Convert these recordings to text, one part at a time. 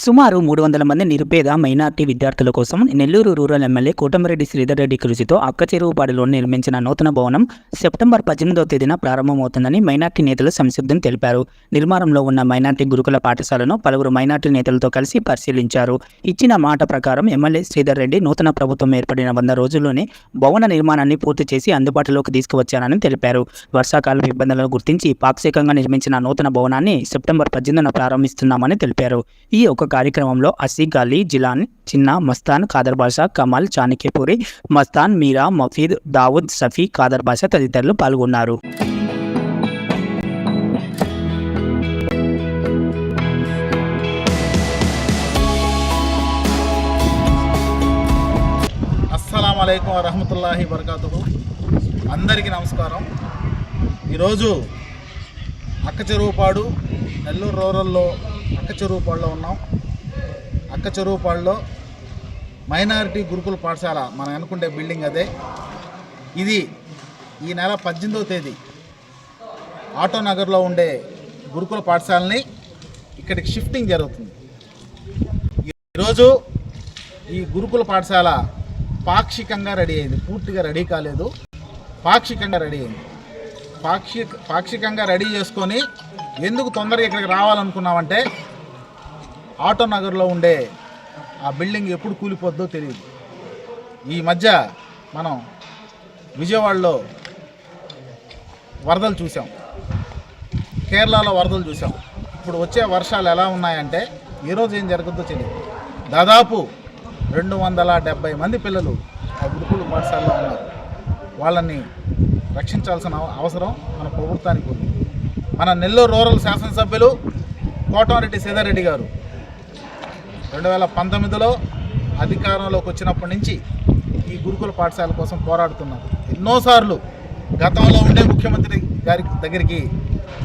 సుమారు మూడు వందల మంది నిరుపేద మైనార్టీ విద్యార్థుల కోసం నెల్లూరు రూరల్ ఎమ్మెల్యే కోటమిరెడ్డి శ్రీధర్ రెడ్డి కృషితో అక్క చెరువుపాడులో నిర్మించిన నూతన భవనం సెప్టెంబర్ పద్దెనిమిదవ తేదీన ప్రారంభమవుతుందని మైనార్టీ నేతలు సంసిద్ధం తెలిపారు. నిర్మాణంలో ఉన్న మైనార్టీ గురుకుల పాఠశాలను పలువురు మైనార్టీ నేతలతో కలిసి పరిశీలించారు. ఇచ్చిన మాట ప్రకారం ఎమ్మెల్యే శ్రీధర్ రెడ్డి నూతన ప్రభుత్వం ఏర్పడిన వంద రోజుల్లోనే భవన నిర్మాణాన్ని పూర్తి చేసి అందుబాటులోకి తీసుకువచ్చానని తెలిపారు. వర్షాకాలం ఇబ్బందులను గుర్తించి పాక్షికంగా నిర్మించిన నూతన భవనాన్ని సెప్టెంబర్ పద్దెనిమిదిన ప్రారంభిస్తున్నామని తెలిపారు. ఈ ఒక కార్యక్రమంలో అసీక్ అలీ జిలాన్ చిన్న మస్తాన్ ఖాదర్ బాషా కమల్ చాణక్యపురి మస్తాన్ మీరా మఫీద్ దావుద్ సఫీ ఖాదర్ బాషా తదితరులు పాల్గొన్నారు. అస్సలం అయికం వరహమతుల్లాహి వరకాతుహు అందరికీ నమస్కారం. ఈరోజు అక్క చెరువుపాడు నెల్లూరు రూరల్లో అక్క చెరువుపాడులో ఉన్నాం. అక్క చెరువుపాడులో మైనారిటీ గురుకుల పాఠశాల మనం అనుకుంటే బిల్డింగ్ అదే. ఇది ఈ నెల పద్దెనిమిదవ తేదీ ఆటో నగర్లో ఉండే గురుకుల పాఠశాలని ఇక్కడికి షిఫ్టింగ్ జరుగుతుంది. ఈరోజు ఈ గురుకుల పాఠశాల పాక్షికంగా రెడీ అయింది. పూర్తిగా రెడీ కాలేదు. పాక్షికంగా రెడీ అయింది. పాక్షిక పాక్షికంగా రెడీ చేసుకొని ఎందుకు తొందరగా ఇక్కడికి రావాలనుకున్నామంటే ఆటో నగర్లో ఉండే ఆ బిల్డింగ్ ఎప్పుడు కూలిపోద్దో తెలియదు. ఈ మధ్య మనం విజయవాడలో వరదలు చూసాం కేరళలో వరదలు చూసాం ఇప్పుడు వచ్చే వర్షాలు ఎలా ఉన్నాయంటే ఈరోజు ఏం జరుగుద్దో తెలియదు. దాదాపు రెండు వందల డెబ్బై మంది పిల్లలు ఆ గురుకుల పాఠశాలలో ఉన్నారు. వాళ్ళని రక్షించాల్సిన అవసరం మన ప్రభుత్వానికి ఉంది. మన నెల్లూరు రూరల్ శాసనసభ్యులు కోటమరెడ్డి సీతారెడ్డి గారు రెండు వేల పంతొమ్మిదిలో అధికారంలోకి వచ్చినప్పటి నుంచి ఈ గురుకుల పాఠశాల కోసం పోరాడుతున్నారు. ఎన్నోసార్లు గతంలో ఉండే ముఖ్యమంత్రి గారి దగ్గరికి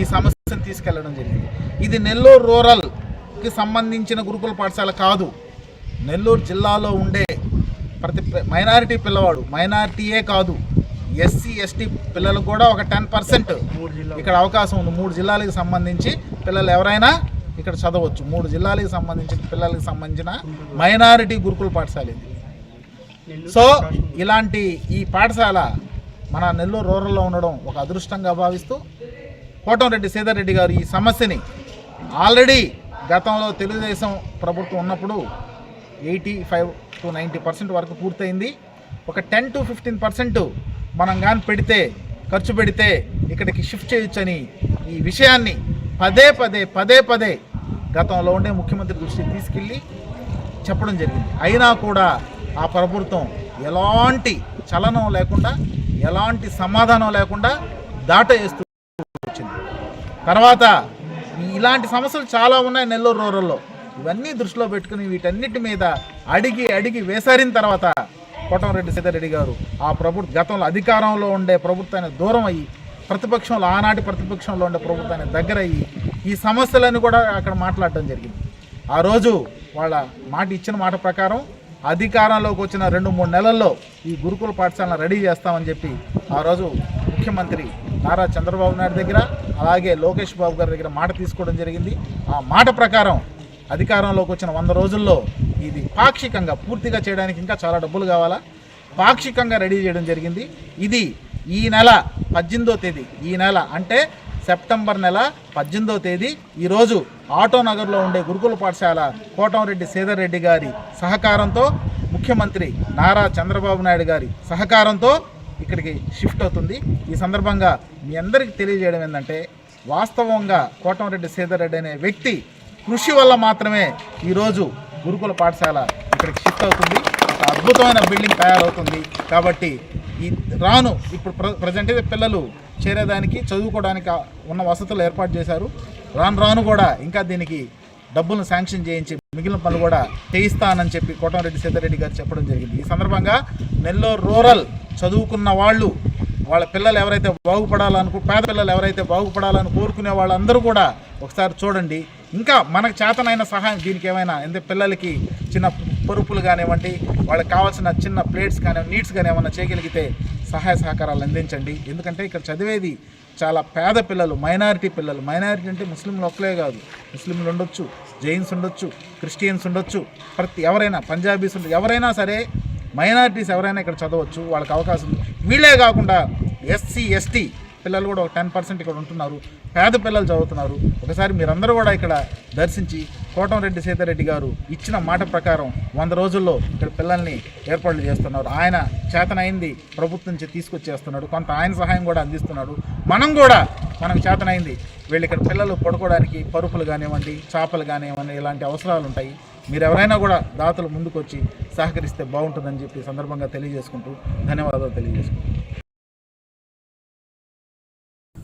ఈ సమస్యను తీసుకెళ్ళడం జరిగింది. ఇది నెల్లూరు రూరల్కి సంబంధించిన గురుకుల పాఠశాల కాదు. నెల్లూరు జిల్లాలో ఉండే ప్రతి మైనారిటీ పిల్లవాడు మైనారిటీయే కాదు ఎస్సీ ఎస్టీ పిల్లలకు కూడా ఒక టెన్ పర్సెంట్ ఇక్కడ అవకాశం ఉంది. మూడు జిల్లాలకు సంబంధించి పిల్లలు ఎవరైనా ఇక్కడ చదవచ్చు. మూడు జిల్లాలకు సంబంధించిన పిల్లలకు సంబంధించిన మైనారిటీ గురుకుల పాఠశాల ఇది. సో ఇలాంటి ఈ పాఠశాల మన నెల్లూరు రూరల్లో ఉండడం ఒక అదృష్టంగా భావిస్తూ కోటంరెడ్డి సీతారెడ్డి గారు ఈ సమస్యని ఆల్రెడీ గతంలో తెలుగుదేశం ప్రభుత్వం ఉన్నప్పుడు eighty five to ninety percent వరకు పూర్తయింది. ఒక టెన్ టు ఫిఫ్టీన్ పర్సెంట్ మనం కానీ పెడితే ఖర్చు పెడితే ఇక్కడికి షిఫ్ట్ చేయొచ్చని ఈ విషయాన్ని పదే పదే పదే పదే గతంలో ఉండే ముఖ్యమంత్రి దృష్టికి తీసుకెళ్ళి చెప్పడం జరిగింది. అయినా కూడా ఆ ప్రభుత్వం ఎలాంటి చలనం లేకుండా ఎలాంటి సమాధానం లేకుండా దాట వేస్తూ వచ్చింది. తర్వాత ఇలాంటి సమస్యలు చాలా ఉన్నాయి నెల్లూరు రూరల్లో ఇవన్నీ దృష్టిలో పెట్టుకుని వీటన్నిటి మీద అడిగి అడిగి వేసారిన తర్వాత కోటమిరెడ్డి సీతారెడ్డి గారు ఆ ప్రభుత్వ గతంలో అధికారంలో ఉండే ప్రభుత్వాన్ని దూరం అయ్యి ప్రతిపక్షంలో ఆనాటి ప్రతిపక్షంలో ఉండే ప్రభుత్వాన్ని దగ్గర అయ్యి ఈ సమస్యలను కూడా అక్కడ మాట్లాడటం జరిగింది. ఆ రోజు వాళ్ళ మాట ఇచ్చిన మాట ప్రకారం అధికారంలోకి వచ్చిన రెండు మూడు నెలల్లో ఈ గురుకుల పాఠశాలను రెడీ చేస్తామని చెప్పి ఆ రోజు ముఖ్యమంత్రి నారా చంద్రబాబు నాయుడు దగ్గర అలాగే లోకేష్ బాబు గారి దగ్గర మాట తీసుకోవడం జరిగింది. ఆ మాట ప్రకారం అధికారంలోకి వచ్చిన వంద రోజుల్లో ఇది పాక్షికంగా పూర్తిగా చేయడానికి ఇంకా చాలా డబ్బులు కావాలా? పాక్షికంగా రెడీ చేయడం జరిగింది. ఇది ఈ నెల పద్దెనిమిదో తేదీ. ఈ నెల అంటే సెప్టెంబర్ నెల పద్దెనిమిదవ తేదీ. ఈరోజు ఆటో నగర్లో ఉండే గురుకుల పాఠశాల కోటంరెడ్డి సేదరెడ్డి గారి సహకారంతో ముఖ్యమంత్రి నారా చంద్రబాబు నాయుడు గారి సహకారంతో ఇక్కడికి షిఫ్ట్ అవుతుంది. ఈ సందర్భంగా మీ అందరికీ తెలియజేయడం ఏంటంటే వాస్తవంగా కోటంరెడ్డి సేదరెడ్డి అనే వ్యక్తి కృషి వల్ల మాత్రమే ఈరోజు గురుకుల పాఠశాల ఇక్కడికి షిఫ్ట్ అవుతుంది. ఒక అద్భుతమైన బిల్డింగ్ తయారవుతుంది. కాబట్టి ఈ రాను ఇప్పుడు ప్ర ప్రజెంట్ అయితే పిల్లలు చేరేదానికి చదువుకోవడానికి ఉన్న వసతులు ఏర్పాటు చేశారు. రాను రాను కూడా ఇంకా దీనికి డబ్బులను శాంక్షన్ చేయించి మిగిలిన పనులు కూడా చేయిస్తానని చెప్పి కోటమిరెడ్డి సీతారెడ్డి గారు చెప్పడం జరిగింది. ఈ సందర్భంగా నెల్లూరు రూరల్ చదువుకున్న వాళ్ళు వాళ్ళ పిల్లలు ఎవరైతే బాగుపడాలనుకు పేద పిల్లలు ఎవరైతే బాగుపడాలని కోరుకునే వాళ్ళందరూ కూడా ఒకసారి చూడండి. ఇంకా మనకు చేతనైన సహాయం దీనికి ఏమైనా ఎందుకంటే పిల్లలకి చిన్న పరుపులు కానివ్వండి వాళ్ళకి కావాల్సిన చిన్న ప్లేట్స్ కానీ నీడ్స్ కానీ ఏమైనా చేయగలిగితే సహాయ సహకారాలు అందించండి. ఎందుకంటే ఇక్కడ చదివేది చాలా పేద పిల్లలు మైనారిటీ పిల్లలు. మైనారిటీ అంటే ముస్లింలు ఒక్కలే కాదు. ముస్లింలు ఉండొచ్చు జైన్స్ ఉండొచ్చు క్రిస్టియన్స్ ఉండొచ్చు. ప్రతి ఎవరైనా పంజాబీస్ ఉండొచ్చు ఎవరైనా సరే మైనారిటీస్ ఎవరైనా ఇక్కడ చదవచ్చు. వాళ్ళకి అవకాశం వీళ్ళే కాకుండా ఎస్సీ ఎస్టీ పిల్లలు కూడా ఒక టెన్ పర్సెంట్ ఇక్కడ ఉంటున్నారు. పేద పిల్లలు చదువుతున్నారు. ఒకసారి మీరందరూ కూడా ఇక్కడ దర్శించి కోటంరెడ్డి సీతారెడ్డి గారు ఇచ్చిన మాట ప్రకారం వంద రోజుల్లో ఇక్కడ పిల్లల్ని ఏర్పాట్లు చేస్తున్నారు. ఆయన చేతనైంది ప్రభుత్వం నుంచి తీసుకొచ్చేస్తున్నాడు. కొంత ఆయన సహాయం కూడా అందిస్తున్నాడు. మనం కూడా మనకు చేతనైంది. వీళ్ళు ఇక్కడ పిల్లలు పడుకోవడానికి పరుపులు కానివ్వండి చేపలు కానివ్వండి ఇలాంటి అవసరాలు ఉంటాయి. మీరు ఎవరైనా కూడా దాతలు ముందుకొచ్చి సహకరిస్తే బాగుంటుందని చెప్పి సందర్భంగా తెలియజేసుకుంటూ ధన్యవాదాలు తెలియజేసుకుంటాం